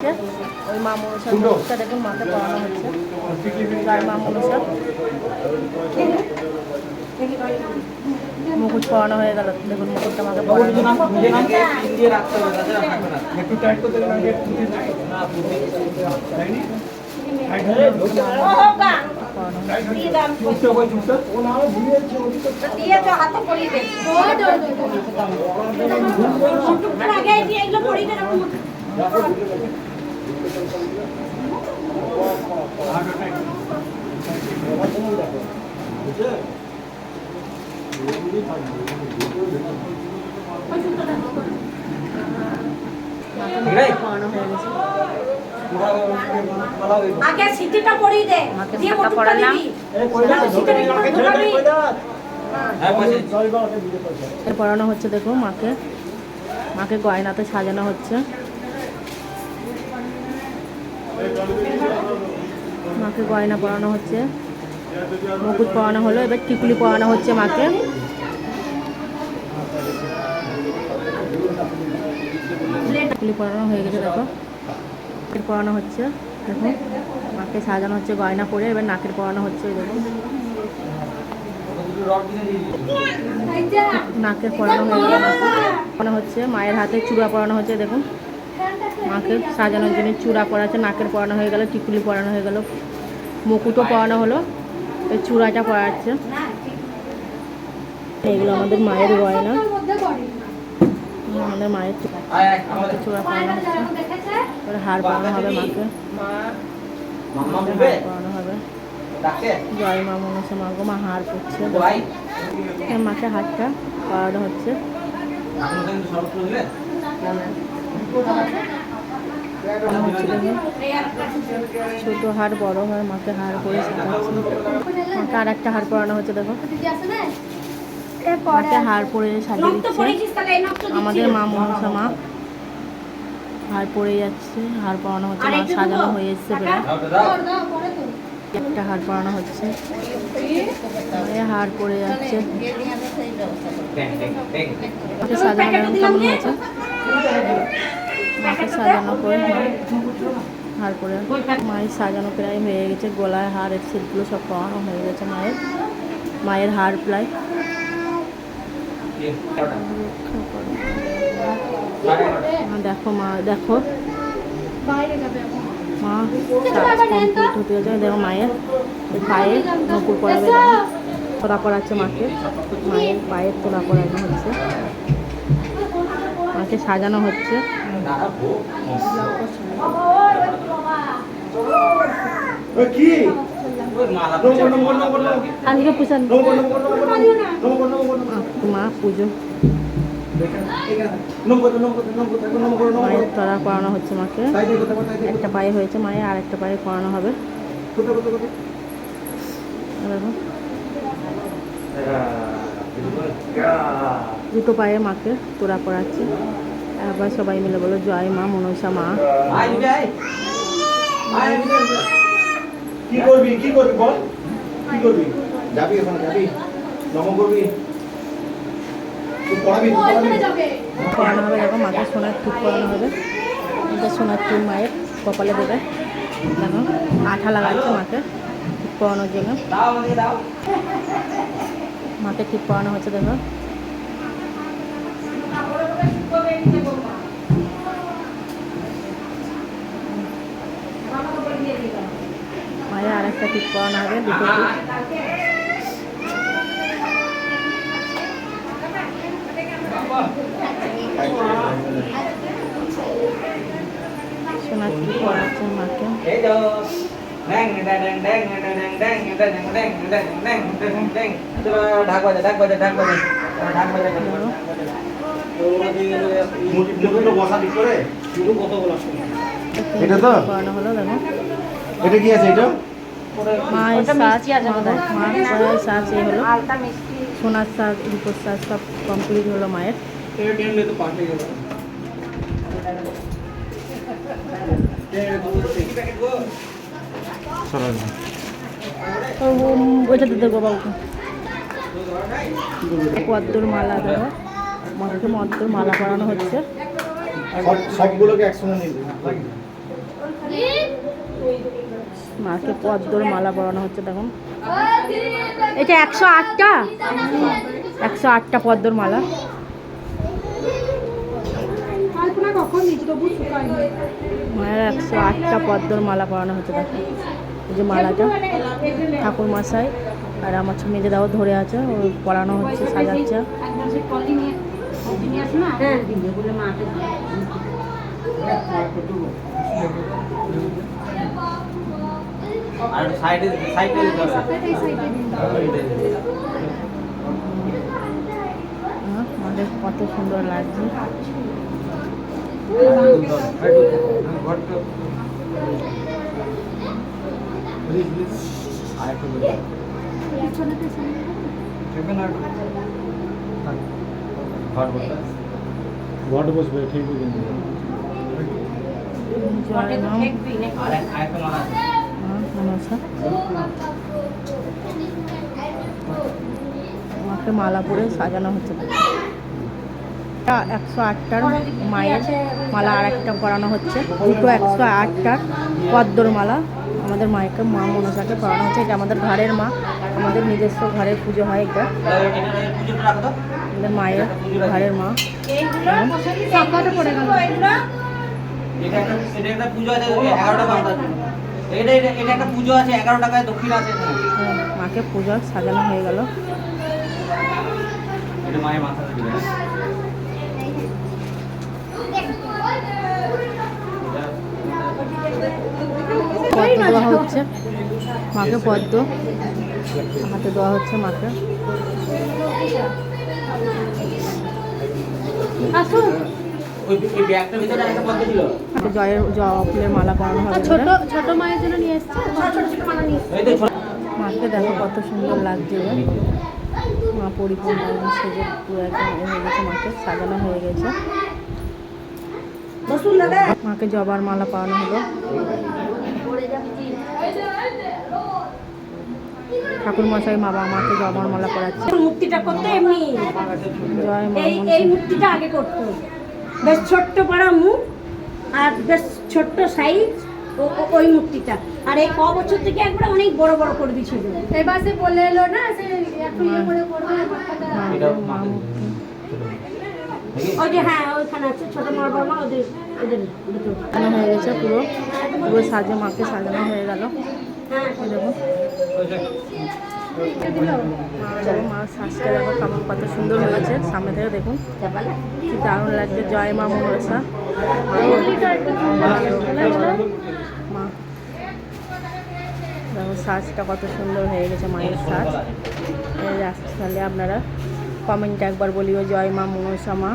ওই মা মনসার মুখটা দেখুন পড়ানো হচ্ছে গায়ে মা মনসা মুকুট পড়ানো হয়ে গেল দেখুন মুকুটটা মাকে পড়ানো একটু টাইট করতে গেলে আগে পুঁতি থাকে। তাইনি? টাইট হলে পড়ানো ঝুঁকতে হবে, ঝুঁকতে। ও না, আমি ভুলে যাচ্ছি, ওদিকে তো- আগে টাইট করতে। পড়ানো হয়ে গেছে। আগে সিটিটা পড়িয়ে দে আমাকে দিয়ে শাখা পড়ালাম। এর পড়ানো হচ্ছে দেখো মাকে। মাকে গয়নাতে সাজানো হচ্ছে। মাকে গয়না পরানো হচ্ছে। মুকুট পরানো হলো এবার টিকুলি পরানো হচ্ছে মাকে। টিকুলি পরানো হয়ে গেছে, দেখো। নাকের পরানো হচ্ছে, দেখো। মাকে সাজানো হচ্ছে, গয়না পরে, এবার নাকের পরানো হচ্ছে দেখো। নাকের পরানো হয়ে গেল পরানো হচ্ছে, মায়ের হাতে চূড়া পরানো হচ্ছে দেখুন মাকে সাজানোর জন্য চূড়া পরাচ্ছে নাকের পরানো হয়ে গেল টিকুলি পরানো হয়ে গেল। মুকুটও পরানো হলো, এই চূড়াটা পরাচ্ছে এগুলো আমাদের মায়ের গয়না। আমাদের মায়ের চূড়া। চূড়া হচ্ছে। এবারে হার পরানো হবে মাকে। হার পরানো হবে। জয় মা মনসা মা গো মা হার পড়ছে মাকে হাতটা পরানো হচ্ছে। দেখুন। ছোট হার বড় হয় মাকে হার করে মাকে আর একটা হার পরানো হচ্ছে দেখো। মাকে হার পরে সাজিয়ে দিচ্ছে। আমাদের মা মনসা মা। হার পরে যাচ্ছে হার পরানো হচ্ছে মা সাজানো? হয়ে এসছে? একটা হার পরানো হচ্ছে। হার পরে যাচ্ছে। মাকে সাজানো কেমন হয়েছে? মাকে সাজানো করে হার করে মায়ের সাজানো প্রায় হয়ে গেছে। গলায় হার এর সেটগুলো সব পরানো হয়ে গেছে মায়ের। মায়ের হার প্রায়। দেখো মা দেখো। মা কমপ্লিট হতে গেছে দেখো মায়ের এই পায়ে নকুর পরাবে দেখো। তোলা করাচ্ছে মাকে। মায়ের পায়ের তোলা করানো হচ্ছে। মাকে সাজানো হচ্ছে। কি? করানো হচ্ছে মাকে একটা পায়ে হয়েছে মায়ের আর একটা পায়ে করানো হবে দুটো পায়ে মাকে তোড়া করাচ্ছে একবার সবাই মিলে বলো জয় মা মনসা মা কি করবি কি করবি বল? কি করবি? যাবি এখন যাবি। নম করবি। তুই পড়াবি তুই পড়াবি। করানো হবে দেখো মাকে সোনার টুপ করানো হবে। এটা সোনার টুপ মায়ের কপালে দেবে। দেখো আঠা লাগাচ্ছে মাকে টুপ করানোর জন্য। মাকে ঠিক করানো হচ্ছে দেখো। মায়ের আর একটা ঠিক করানো হবে, দুটো টিপ সোনার টুপ করাচ্ছে মাকে মুখগুলো বসা দিক করে শুধু কত বলা এটা তো? এটা কি আছে, এটা মায়ের সাজ মায়ের সাজ এ হলো। সোনার সাজ রূপোর সাজ সব কমপ্লিট হলো মায়ের। ওইটাতে দেবো। বাবুকে। পদ্মর মালা দেবো। মাকে মদ্দর মালা করানো হচ্ছে। সবগুলোকে একসঙ্গে নিয়ে মাকে পদ্মর মালা পরানো হচ্ছে দেখুন। এটা একশো আটটা? একশো আটটা পদ্মর মালা। মায়ের একশো আটটা পদ্মর মালা পরানো হচ্ছে দেখুন। এই যে মালাটা ঠাকুর মশাই আর আমার ছেলে মেজে দাও ধরে আছে ও পরানো হচ্ছে সাজাচ্ছে। আর সাইডে সাইডে দিতে হবে হ্যাঁ, আমাদের কত সুন্দর লাগছে ঘট বসবে ঠিক কিন্তু মনসা মাকে মালা পরে সাজানো হচ্ছে। একশো আটটার মায়ের মালা আর একটা করানো হচ্ছে। দুটো একশো আটটার পদ্মর মালা আমাদের মায়েকে মা মনসাকে পড়ানো হচ্ছে। এটা আমাদের ঘরের মা আমাদের নিজস্ব ঘরের পুজো হয় এটা। আমাদের মায়ের ঘরের মা। এটা একটা এটা এটা একটা পুজো আছে এগারো টাকায় দক্ষিণ আছে। মাকে পুজো সাজানো হয়ে গেল। এটা মায়ের মাথাতে দিবে? পদ্ম দেওয়া হচ্ছে। মাকে পদ্ম। হাতে দেওয়া হচ্ছে মাকে। ওই এই ব্যাগটার ভিতরে একটা পদ্ম ছিল। জয়ের জবা ফুলের মালা পরানো হবে ছোট ছোট মায়ের জন্য নিয়ে এসছে? মাকে দেখো কত সুন্দর লাগছে মা পরিপূর্ণ সেজে পুরো একদম হয়ে গেছে মাকে সাজানো হয়ে গেছে। মাকে জবার মালা পাওয়ানো হলো ঠাকুর মশাই মা বাবা মাকে জবার মালা পরাচ্ছে। মূর্তিটা করতো এমনি। এই মূর্তিটা আগে করতো বেশ ছোট্ট পাড়া মুখ। আর বেশ ছোট্ট সাইজ ওই মূর্তিটা। আর এই ক বছর থেকে একবার অনেক বড় বড় করে দিয়েছিল এবার সে বলে এলো না সে একটু ইয়ে করে করবে ওই যে হ্যাঁ ওইখানে আছে ছোট মা বড় মা ওদের ওদের হয়ে গেছে পুরো। পুরো সাজে মাকে সাজানো হয়ে গেল। হ্যাঁ। মা শ্বাসটা দেখো কেমন কত সুন্দর হয়েছে সামনে থেকে দেখুন। কি দারুণ লাগছে। জয় মা মনসা। দেখো শ্বাসটা কত সুন্দর হয়ে গেছে মায়ের শ্বাস আসতে তাহলে আপনারা কমেন্টে একবার বলিও, জয় মা, মনসা মা।